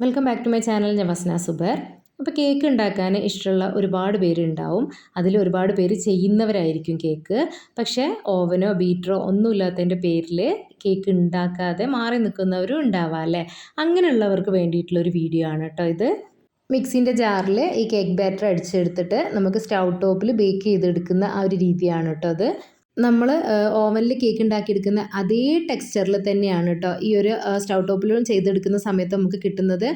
Welcome back to my channel ഞാൻ വസ്ന സുബർ അപ്പോൾ cake ഉണ്ടാക്കാൻ ഇഷ്ടമുള്ള ഒരുപാട് പേരുണ്ടാവും അതിൽ ഒരുപാട് പേര് ചെയ്യുന്നവരായിരിക്കും കേക്ക് പക്ഷേ ഓവനോ ബീറ്ററോ ഒന്നുമില്ലാത്തതിന്റെ പേരിൽ കേക്ക് ഉണ്ടാക്കാതെ മാറി നിൽക്കുന്നവരും ഉണ്ടാവാം അല്ലേ? അങ്ങനെയുള്ളവർക്ക് വേണ്ടിയിട്ടുള്ളൊരു വീഡിയോ ആണ് കേട്ടോ ഇത്. മിക്സിന്റെ ജാറിൽ ഈ കേക്ക് ബാറ്റർ അടിച്ചെടുത്തിട്ട് നമുക്ക് സ്റ്റൗ ടോപ്പിൽ ബേക്ക് ചെയ്തെടുക്കുന്ന ആ ഒരു രീതിയാണ് കേട്ടോ അത് നമ്മൾ ഓവനിൽ കേക്ക് ഉണ്ടാക്കിയെടുക്കുന്ന അതേ ടെക്സ്ചറിൽ തന്നെയാണ് കേട്ടോ ഈ ഒരു സ്റ്റൗ ടോപ്പിലും ചെയ്തെടുക്കുന്ന സമയത്ത് നമുക്ക് കിട്ടുന്നത്.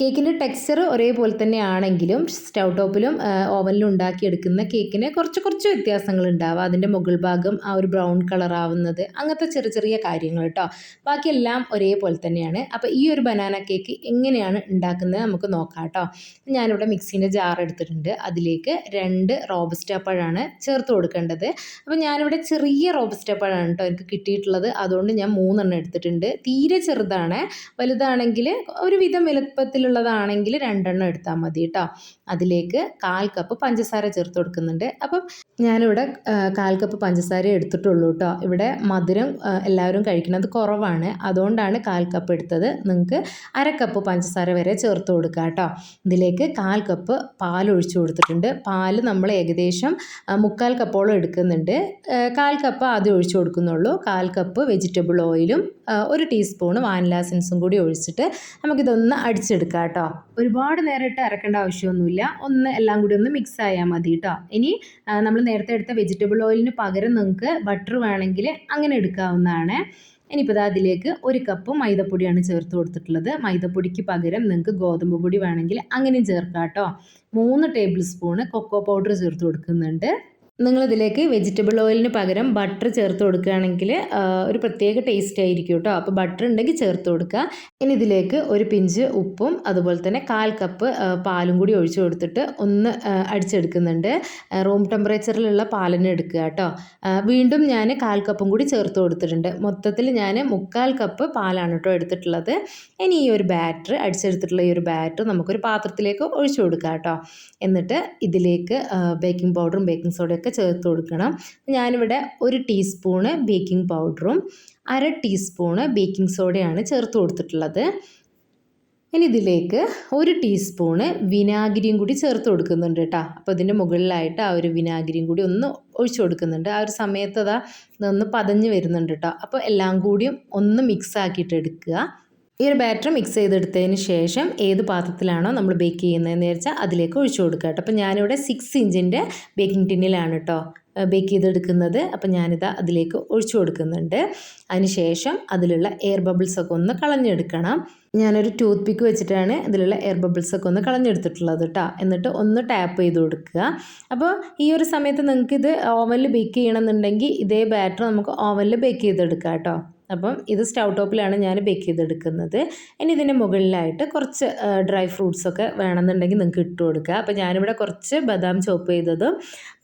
കേക്കിന്റെ ടെക്സ്ചർ ഒരേപോലെ തന്നെ ആണെങ്കിലും സ്റ്റൗ ടോപ്പിലും ഓവനിലും ഉണ്ടാക്കിയെടുക്കുന്ന കേക്കിന് കുറച്ച് കുറച്ച് വ്യത്യാസങ്ങൾ ഉണ്ടാവുക അതിന്റെ മുകൾ ഭാഗം ആ ഒരു ബ്രൗൺ കളർ ആവുന്നത് അങ്ങനത്തെ ചെറിയ ചെറിയ കാര്യങ്ങൾ കേട്ടോ ബാക്കിയെല്ലാം ഒരേപോലെ തന്നെയാണ്. അപ്പോൾ ഈ ഒരു ബനാന കേക്ക് എങ്ങനെയാണ് ഉണ്ടാക്കുന്നത് നമുക്ക് നോക്കാം കേട്ടോ ഞാനിവിടെ മിക്സീന്റെ ജാർ എടുത്തിട്ടുണ്ട്. അതിലേക്ക് രണ്ട് റോബസ്റ്റ പഴമാണ് ചേർത്ത് കൊടുക്കേണ്ടത്. അപ്പോൾ ഞാനിവിടെ ചെറിയ റോബസ്റ്റ പഴമാണ് കേട്ടോ എനിക്ക് കിട്ടിയിട്ടുള്ളത്. അതുകൊണ്ട് ഞാൻ മൂന്നെണ്ണം എടുത്തിട്ടുണ്ട്. തീരെ ചെറുതാണ്. വലുതാണെങ്കിൽ ഒരുവിധം വലുപ്പത്തിലുള്ളതാണെങ്കിൽ രണ്ടെണ്ണം എടുത്താൽ മതി കേട്ടോ. അതിലേക്ക് കാൽ കപ്പ് പഞ്ചസാര ചേർത്ത് കൊടുക്കുന്നുണ്ട്. അപ്പം ഞാനിവിടെ കാൽ കപ്പ് പഞ്ചസാര എടുത്തിട്ടുള്ളൂ കേട്ടോ. ഇവിടെ മധുരം എല്ലാവരും കഴിക്കുന്നത് കുറവാണ്. അതുകൊണ്ടാണ് കാൽ കപ്പ് എടുത്തത്. നിങ്ങൾക്ക് അര കപ്പ് പഞ്ചസാര വരെ ചേർത്ത് കൊടുക്കുക കേട്ടോ. ഇതിലേക്ക് കാൽ കപ്പ് പാൽ ഒഴിച്ചു കൊടുത്തിട്ടുണ്ട്. പാൽ നമ്മൾ ഏകദേശം മുക്കാൽ കപ്പോളം എടുക്കുന്നുണ്ട്. കാൽ കപ്പ് ആദ്യം ഒഴിച്ചു കൊടുക്കുന്നുള്ളൂ. കാൽ കപ്പ് വെജിറ്റബിൾ ഓയിലും ഒരു ടീസ്പൂണ് വാനില എസൻസും കൂടി ഒഴിച്ചിട്ട് നമുക്കിതൊന്ന് അടിച്ചെടുക്കാം കേട്ടോ. ഒരുപാട് നേരം ഇട്ട് അരക്കേണ്ട ആവശ്യമൊന്നുമില്ല. ഒന്ന് എല്ലാം കൂടി ഒന്ന് മിക്സ് ആയാൽ മതി കേട്ടോ ഇനി നമ്മൾ നേരത്തെ എടുത്ത വെജിറ്റബിൾ ഓയിലിന് പകരം നിങ്ങൾക്ക് ബട്ടർ വേണമെങ്കിൽ അങ്ങനെ എടുക്കാവുന്നതാണ്. ഇനിയിപ്പോൾ ഇതാ അതിലേക്ക് ഒരു കപ്പ് മൈദപ്പൊടിയാണ് ചേർത്ത് കൊടുത്തിട്ടുള്ളത്. മൈദപ്പൊടിക്ക് പകരം നിങ്ങൾക്ക് ഗോതമ്പ് പൊടി വേണമെങ്കിൽ അങ്ങനെയും ചേർക്കാം കേട്ടോ മൂന്ന് ടേബിൾ സ്പൂണ് കൊക്കോ പൗഡർ ചേർത്ത് കൊടുക്കുന്നുണ്ട്. നിങ്ങളിതിലേക്ക് വെജിറ്റബിൾ ഓയിലിന് പകരം ബട്ടർ ചേർത്ത് കൊടുക്കുകയാണെങ്കിൽ ഒരു പ്രത്യേക ടേസ്റ്റ് ആയിരിക്കും കേട്ടോ. അപ്പോൾ ബട്ടർ ഉണ്ടെങ്കിൽ ചേർത്ത് കൊടുക്കുക. ഇനി ഇതിലേക്ക് ഒരു പിഞ്ച് ഉപ്പും അതുപോലെ തന്നെ കാൽ കപ്പ് പാലും കൂടി ഒഴിച്ചു കൊടുത്തിട്ട് ഒന്ന് അടിച്ചെടുക്കുന്നുണ്ട്. റൂം ടെമ്പറേച്ചറിലുള്ള പാലിന് എടുക്കുക കേട്ടോ. വീണ്ടും ഞാൻ കാൽ കപ്പും കൂടി ചേർത്ത് കൊടുത്തിട്ടുണ്ട്. മൊത്തത്തിൽ ഞാൻ മുക്കാൽ കപ്പ് പാലാണ് കേട്ടോ എടുത്തിട്ടുള്ളത്. ഇനി ഈ ഒരു ബാറ്റർ അടിച്ചെടുത്തിട്ടുള്ള ഈ ഒരു ബാറ്റർ നമുക്കൊരു പാത്രത്തിലേക്ക് ഒഴിച്ചു കൊടുക്കുക കേട്ടോ. എന്നിട്ട് ഇതിലേക്ക് ബേക്കിംഗ് പൗഡറും ബേക്കിംഗ് സോഡയൊക്കെ ചേർത്ത് കൊടുക്കണം. ഞാനിവിടെ ഒരു ടീസ്പൂണ് ബേക്കിംഗ് പൗഡറും അര ടീസ്പൂണ് ബേക്കിംഗ് സോഡയാണ് ചേർത്ത് കൊടുത്തിട്ടുള്ളത്. ഇനി ഇതിലേക്ക് ഒരു ടീസ്പൂണ് വിനാഗിരിയും കൂടി ചേർത്ത് കൊടുക്കുന്നുണ്ട് കേട്ടോ. അപ്പോൾ ഇതിന്റെ മുകളിലായിട്ട് ആ ഒരു വിനാഗിരിയും കൂടി ഒന്ന് ഒഴിച്ചു കൊടുക്കുന്നുണ്ട്. ആ ഒരു സമയത്ത് അതാ ഒന്ന് പതഞ്ഞ് വരുന്നുണ്ട് കേട്ടോ. അപ്പോൾ എല്ലാം കൂടിയും ഒന്ന് മിക്സ് ആക്കിയിട്ട് എടുക്കുക. ഈ ഒരു ബാറ്റർ മിക്സ് ചെയ്തെടുത്തതിന് ശേഷം ഏത് പാത്രത്തിലാണോ നമ്മൾ ബേക്ക് ചെയ്യുന്നതെന്ന് വെച്ചാൽ അതിലേക്ക് ഒഴിച്ചു കൊടുക്കുക കേട്ടോ. അപ്പോൾ ഞാനിവിടെ സിക്സ് ഇഞ്ചിന്റെ ബേക്കിംഗ് ടിന്നിലാണ് കേട്ടോ ബേക്ക് ചെയ്തെടുക്കുന്നത്. അപ്പോൾ ഞാനിത് അതിലേക്ക് ഒഴിച്ചു കൊടുക്കുന്നുണ്ട്. അതിനുശേഷം അതിലുള്ള എയർ ബബിൾസൊക്കെ ഒന്ന് കളഞ്ഞെടുക്കണം. ഞാനൊരു ടൂത്ത് പിക്ക് വെച്ചിട്ടാണ് ഇതിലുള്ള എയർ ബബിൾസൊക്കെ ഒന്ന് കളഞ്ഞെടുത്തിട്ടുള്ളത് കേട്ടോ. എന്നിട്ട് ഒന്ന് ടാപ്പ് ചെയ്ത് കൊടുക്കുക. അപ്പോൾ ഈ ഒരു സമയത്ത് നിങ്ങൾക്ക് ഇത് ഓവനിൽ ബേക്ക് ചെയ്യണമെന്നുണ്ടെങ്കിൽ ഇതേ ബാറ്റർ നമുക്ക് ഓവനിൽ ബേക്ക് ചെയ്തെടുക്കാം കേട്ടോ. അപ്പം ഇത് സ്റ്റൗ ടോപ്പിലാണ് ഞാൻ ബേക്ക് ചെയ്തെടുക്കുന്നത്. ഇനി ഇതിന്റെ മുകളിലായിട്ട് കുറച്ച് ഡ്രൈ ഫ്രൂട്ട്സൊക്കെ വേണമെന്നുണ്ടെങ്കിൽ നിങ്ങൾക്ക് ഇട്ട് കൊടുക്കുക അപ്പോൾ ഞാനിവിടെ കുറച്ച് ബദാം ചോപ്പ് ചെയ്തതും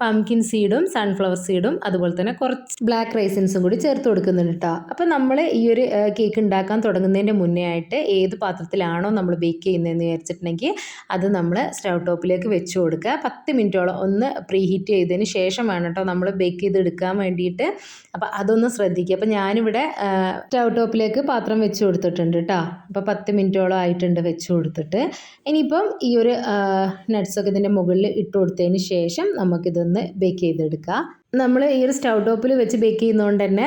പംകിൻ സീഡും സൺഫ്ലവർ സീഡും അതുപോലെ തന്നെ കുറച്ച് ബ്ലാക്ക് റൈസിൻസും കൂടി ചേർത്ത് കൊടുക്കുന്നുണ്ട് കേട്ടോ അപ്പോൾ നമ്മൾ ഈ ഒരു കേക്ക് ഉണ്ടാക്കാൻ തുടങ്ങുന്നതിന്റെ മുന്നേ ആയിട്ട് ഏത് പാത്രത്തിലാണോ നമ്മൾ ബേക്ക് ചെയ്യുന്നതെന്ന് വിചാരിച്ചിട്ടുണ്ടെങ്കിൽ അത് നമ്മൾ സ്റ്റൗ ടോപ്പിലേക്ക് വെച്ച് കൊടുക്കുക. പത്ത് മിനിറ്റോളം ഒന്ന് പ്രീ ഹീറ്റ് ചെയ്തതിന് ശേഷം വേണം കേട്ടോ നമ്മൾ ബേക്ക് ചെയ്തെടുക്കാൻ വേണ്ടിയിട്ട്. അപ്പോൾ അതൊന്ന് ശ്രദ്ധിക്കുക. അപ്പോൾ ഞാനിവിടെ സ്റ്റൗ ടോപ്പിലേക്ക് പാത്രം വെച്ച് കൊടുത്തിട്ടുണ്ട് കേട്ടോ അപ്പോൾ പത്ത് മിനിറ്റോളം ആയിട്ടുണ്ട് വെച്ച് കൊടുത്തിട്ട്. ഇനിയിപ്പം ഈ ഒരു നട്ട്സൊക്കെ ഇതിന്റെ മുകളിൽ ഇട്ട് കൊടുത്തതിന് ശേഷം നമുക്കിതൊന്ന് ബേക്ക് ചെയ്തെടുക്കാം. നമ്മൾ ഈ ഒരു സ്റ്റൗ ടോപ്പിൽ വെച്ച് ബേക്ക് ചെയ്യുന്നതുകൊണ്ട് തന്നെ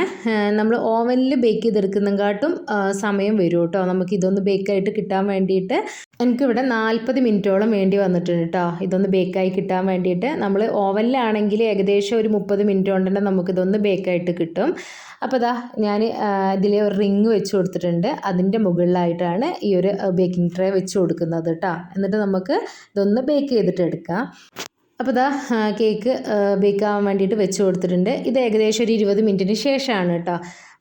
നമ്മൾ ഓവനിൽ ബേക്ക് ചെയ്തെടുക്കുന്നതിനെക്കാട്ടും സമയം വരും കേട്ടോ നമുക്ക് ഇതൊന്ന് ബേക്കായിട്ട് കിട്ടാൻ വേണ്ടിയിട്ട് എനിക്കിവിടെ നാൽപ്പത് മിനിറ്റോളം വേണ്ടി വന്നിട്ടുണ്ട് കേട്ടോ ഇതൊന്ന് ബേക്കായി കിട്ടാൻ വേണ്ടിയിട്ട്. നമ്മൾ ഓവനിലാണെങ്കിൽ ഏകദേശം ഒരു മുപ്പത് മിനിറ്റ് കൊണ്ട് തന്നെ നമുക്കിതൊന്ന് ബേക്കായിട്ട് കിട്ടും. അപ്പോൾ ഇതാ ഞാൻ ഇതിൽ ഒരു റിങ് വെച്ച് കൊടുത്തിട്ടുണ്ട്. അതിന്റെ മുകളിലായിട്ടാണ് ഈ ഒരു ബേക്കിംഗ് ട്രേ വെച്ച് കൊടുക്കുന്നത് കേട്ടോ എന്നിട്ട് നമുക്ക് ഇതൊന്ന് ബേക്ക് ചെയ്തിട്ട് എടുക്കാം. അപ്പോൾ ഇതാ കേക്ക് ബേക്ക് ആവാൻ വേണ്ടിയിട്ട് വെച്ച് കൊടുത്തിട്ടുണ്ട്. ഇത് ഏകദേശം ഒരു ഇരുപത് മിനിറ്റിന് ശേഷമാണ് കേട്ടോ.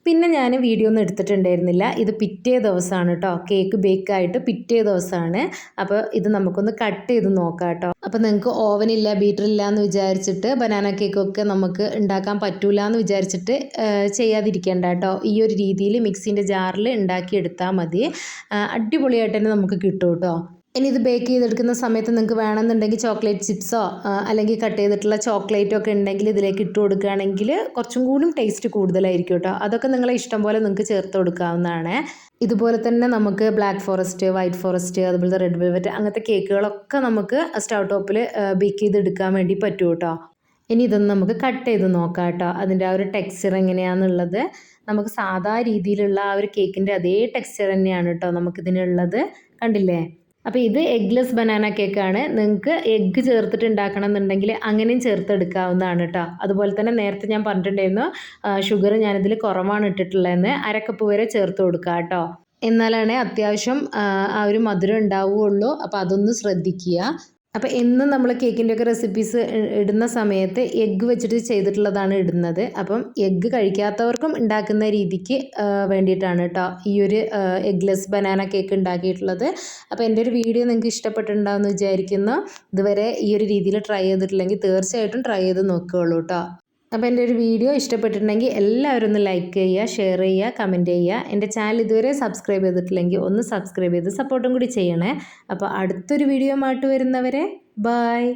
പിന്നെ ഞാൻ വീഡിയോ ഒന്നും എടുത്തിട്ടുണ്ടായിരുന്നില്ല. ഇത് പിറ്റേ ദിവസമാണ് കേട്ടോ. കേക്ക് ബേക്കായിട്ട് പിറ്റേ ദിവസമാണ്. അപ്പോൾ ഇത് നമുക്കൊന്ന് കട്ട് ചെയ്ത് നോക്കാം കേട്ടോ. അപ്പോൾ നിങ്ങൾക്ക് ഓവനില്ല ബീറ്ററില്ല എന്ന് വിചാരിച്ചിട്ട് ബനാന കേക്കൊക്കെ നമുക്ക് ഉണ്ടാക്കാൻ പറ്റൂല എന്ന് വിചാരിച്ചിട്ട് ചെയ്യാതിരിക്കേണ്ട കേട്ടോ. ഈ ഒരു രീതിയിൽ മിക്സിന്റെ ജാറിൽ ഉണ്ടാക്കിയെടുത്താൽ മതി. അടിപൊളിയായിട്ട് തന്നെ നമുക്ക് കിട്ടും കേട്ടോ. ഇനി ഇത് ബേക്ക് ചെയ്തെടുക്കുന്ന സമയത്ത് നിങ്ങൾക്ക് വേണമെന്നുണ്ടെങ്കിൽ ചോക്ലേറ്റ് ചിപ്സോ അല്ലെങ്കിൽ കട്ട് ചെയ്തിട്ടുള്ള ചോക്ലേറ്റോ ഒക്കെ ഉണ്ടെങ്കിൽ ഇതിലേക്ക് ഇട്ട് കൊടുക്കുകയാണെങ്കിൽ കുറച്ചും കൂടി ടേസ്റ്റ് കൂടുതലായിരിക്കും കേട്ടോ. അതൊക്കെ നിങ്ങളെ ഇഷ്ടം പോലെ നിങ്ങൾക്ക് ചേർത്ത് കൊടുക്കാവുന്നതാണ്. ഇതുപോലെ തന്നെ നമുക്ക് ബ്ലാക്ക് ഫോറസ്റ്റ് വൈറ്റ് ഫോറസ്റ്റ് അതുപോലെ റെഡ് വെൽവെറ്റ് അങ്ങനത്തെ കേക്കുകളൊക്കെ നമുക്ക് സ്റ്റൗ ടോപ്പിൽ ബേക്ക് ചെയ്തെടുക്കാൻ വേണ്ടി പറ്റും കേട്ടോ. ഇനി ഇതൊന്ന് നമുക്ക് കട്ട് ചെയ്ത് നോക്കാം കേട്ടോ. അതിന്റെ ആ ഒരു ടെക്സ്ചർ എങ്ങനെയാണെന്നുള്ളത് നമുക്ക് സാധാ രീതിയിലുള്ള ആ ഒരു കേക്കിന്റെ അതേ ടെക്സ്ചർ തന്നെയാണ് കേട്ടോ നമുക്കിതിനുള്ളത്. കണ്ടില്ലേ? അപ്പോൾ ഇത് എഗ്ലെസ് ബനാന കേക്കാണ് നിങ്ങൾക്ക് എഗ്ഗ് ചേർത്തിട്ട് ഉണ്ടാക്കണം എന്നുണ്ടെങ്കിൽ അങ്ങനെയും ചേർത്തെടുക്കാവുന്നതാണ് കേട്ടോ. അതുപോലെ തന്നെ നേരത്തെ ഞാൻ പറഞ്ഞിട്ടുണ്ടായിരുന്നു ഷുഗർ ഞാനിതിൽ കുറവാണ് ഇട്ടിട്ടുള്ളതെന്ന്. അരക്കപ്പ് വരെ ചേർത്ത് കൊടുക്കുക കേട്ടോ. എന്നാലാണ് അത്യാവശ്യം ആ ഒരു മധുരം ഉണ്ടാവുകയുള്ളൂ. അപ്പോൾ അതൊന്ന് ശ്രദ്ധിക്കുക. അപ്പോൾ എന്നും നമ്മൾ കേക്കിന്റെയൊക്കെ റെസിപ്പീസ് ഇടുന്ന സമയത്ത് എഗ്ഗ് വെച്ചിട്ട് ചെയ്തിട്ടുള്ളതാണ് ഇടുന്നത്. അപ്പം എഗ്ഗ് കഴിക്കാത്തവർക്കും ഉണ്ടാക്കുന്ന രീതിക്ക് വേണ്ടിയിട്ടാണ് കേട്ടോ ഈ ഒരു എഗ്ലെസ് ബനാന കേക്ക് ഉണ്ടാക്കിയിട്ടുള്ളത്. അപ്പോൾ എന്റെ ഒരു വീഡിയോ നിങ്ങൾക്ക് ഇഷ്ടപ്പെട്ടിട്ടുണ്ടാവുമെന്ന് വിചാരിക്കുന്നു. ഇതുവരെ ഈ ഒരു രീതിയിൽ ട്രൈ ചെയ്തിട്ടില്ലെങ്കിൽ തീർച്ചയായിട്ടും ട്രൈ ചെയ്ത് നോക്കുകയുള്ളൂ കേട്ടോ അപ്പോൾ എന്റെ ഒരു വീഡിയോ ഇഷ്ടപ്പെട്ടിട്ടുണ്ടെങ്കിൽ എല്ലാവരും ഒന്ന് ലൈക്ക് ചെയ്യുക ഷെയർ ചെയ്യുക കമന്റ് ചെയ്യുക. എന്റെ ചാനൽ ഇതുവരെ സബ്സ്ക്രൈബ് ചെയ്തിട്ടില്ലെങ്കിൽ ഒന്ന് സബ്സ്ക്രൈബ് ചെയ്ത് സപ്പോർട്ടും കൂടി ചെയ്യണേ. അപ്പോൾ അടുത്തൊരു വീഡിയോ ആയിട്ട് വരുന്നവരെ ബായ്